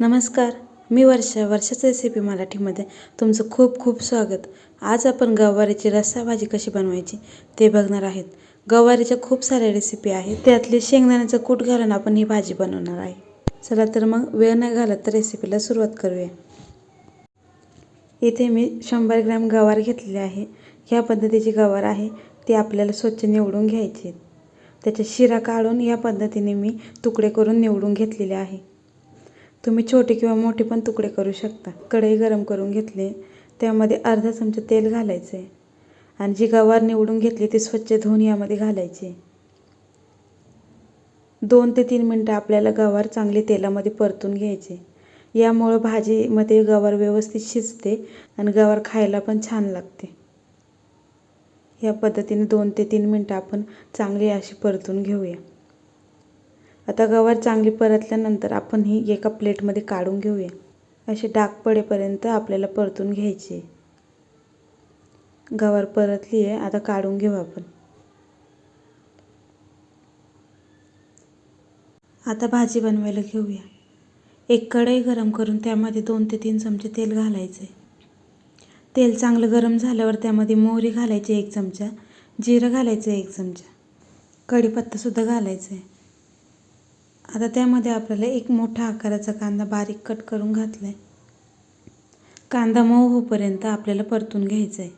नमस्कार मी वर्षा वर्षाचं रेसिपी मराठीमध्ये. तुमचं खूप खूप स्वागत. आज आपण गवारीची रस्सा भाजी कशी बनवायची ते बघणार आहेत. गवारीच्या खूप साऱ्या रेसिपी आहेत. त्यातली शेंगदाण्याचं कूट घालून आपण ही भाजी बनवणार आहे. चला तर मग वेळ नाही घालत तर रेसिपीला सुरुवात करूया. इथे मी शंभर ग्रॅम गवार घेतलेले आहे. ह्या पद्धतीची गवार आहे ती आपल्याला स्वच्छ निवडून घ्यायची त्याच्या शिरा काढून या पद्धतीने मी तुकडे करून निवडून घेतलेले आहे. तुम्ही छोटे किंवा मोठे पण तुकडे करू शकता. कढई गरम करून घेतली त्यामध्ये अर्धा चमचा तेल घालायचं आहे आणि जी गवार निवडून घेतली ती स्वच्छ धुवून यामध्ये घालायची. दोन ते तीन मिनटं आपल्याला गवार चांगली तेलामध्ये परतून घ्यायचे. यामुळं भाजीमध्ये गवार व्यवस्थित शिजते आणि गवार खायला पण छान लागते. या पद्धतीने दोन ते तीन मिनटं आपण चांगली अशी परतून घेऊया. आता गवार चांगली परतल्यानंतर आपण ही एका प्लेटमध्ये काढून घेऊया. असे डाग पडेपर्यंत आपल्याला परतून घ्यायची. गवार परतली आहे आता काढून घेऊ आपण. आता भाजी बनवायला घेऊया. एक कढई गरम करून त्यामध्ये दोन ते तीन चमचे तेल घालायचे तेल चांगलं गरम झाल्यावर त्यामध्ये मोहरी घालायची एक चमचा जिरं घालायचं एक चमचा. कढीपत्तासुद्धा घालायचं आहे आता त्यामध्ये आपल्याला एक मोठा आकाराचा कांदा बारीक कट करून घातला आहे कांदा मऊ होईपर्यंत आपल्याला परतून घ्यायचा आहे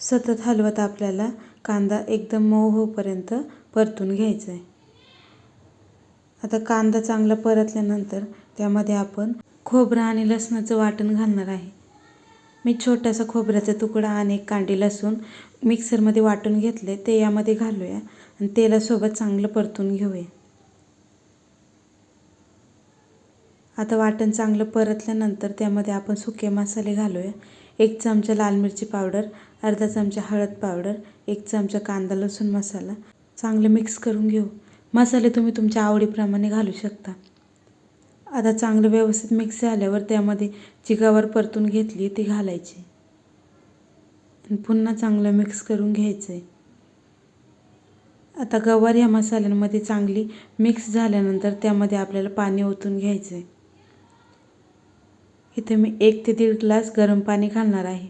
सतत हलवत आपल्याला कांदा एकदम मऊ होईपर्यंत परतून घ्यायचा आहे आता कांदा चांगला परतल्यानंतर त्यामध्ये आपण खोबरं आणि लसणाचं वाटण घालणार आहे. मी छोटासा खोबऱ्याचा तुकडा आणि एक कांडी लसूण मिक्सरमध्ये वाटून घेतले ते यामध्ये घालूया आणि तेलासोबत चांगलं परतून घेऊया. आता वाटण चांगलं परतल्यानंतर त्यामध्ये आपण सुके मसाले घालूया. एक चमचा लाल मिरची पावडर अर्धा चमचा हळद पावडर एक चमचा कांदा लसूण मसाला. चांगलं मिक्स करून घेऊ. मसाले तुम्ही तुमच्या आवडीप्रमाणे घालू शकता. आता चांगलं व्यवस्थित मिक्स झाल्यावर त्यामध्ये जी गवार परतून घेतली ती घालायची. आणि पुन्हा चांगलं मिक्स करून घ्यायचं आहे आता गवार या मसाल्यांमध्ये चांगली मिक्स झाल्यानंतर त्यामध्ये आपल्याला पाणी ओतून घ्यायचं आहे इथे मी एक ते दीड ग्लास गरम पाणी घालणार आहे.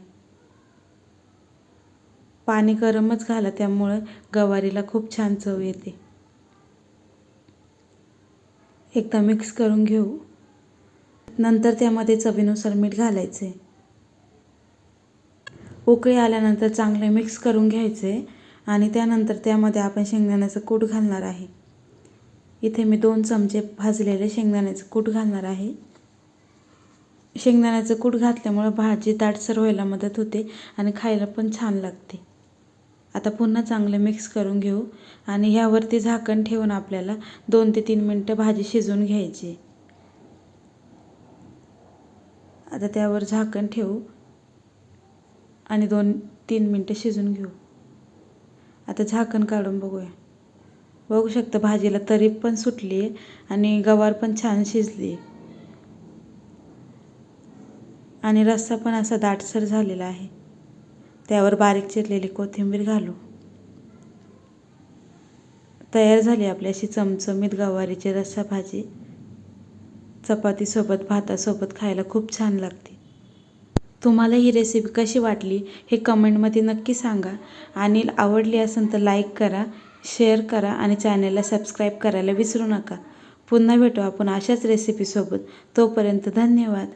पाणी गरमच घाला त्यामुळं गवारीला खूप छान चव येते. एकदा मिक्स करून घेऊ. नंतर त्यामध्ये चवीनुसार मीठ घालायचे. उकळी आल्यानंतर चांगले मिक्स करून घ्यायचे आणि त्यानंतर त्यामध्ये आपण शेंगदाण्याचं कूट घालणार आहे. इथे मी दोन चमचे भाजलेले शेंगदाण्याचं कूट घालणार आहे. शेंगदाण्याचं कूट घातल्यामुळं भाजी दाटसर व्हायला मदत होते आणि खायला पण छान लागते. आता पुन्हा चांगलं मिक्स करून घेऊ आणि ह्यावरती झाकण ठेवून आपल्याला दोन ते तीन मिनटं भाजी शिजवून घ्यायची. आता त्यावर झाकण ठेवू आणि दोन तीन मिनटं शिजून घेऊ. आता झाकण काढून बघूया. बघू शकता भाजीला तरी पण सुटली आहे आणि गवार पण छान शिजली आहे आणि रस्सा पण असा दाटसर झालेला आहे. त्यावर बारीक चिरलेली कोथिंबीर घालू. तयार झाली आपली अशी चमचमीत गवारीची रस्सा भाजी. चपातीसोबत भातासोबत खायला खूप छान लागते. तुम्हाला ही रेसिपी कशी वाटली हे कमेंटमध्ये नक्की सांगा. आणि आवडली असेल तर लाईक करा शेअर करा आणि चॅनलला सबस्क्राईब करायला विसरू नका. पुन्हा भेटू आपण अशाच रेसिपीसोबत तोपर्यंत धन्यवाद.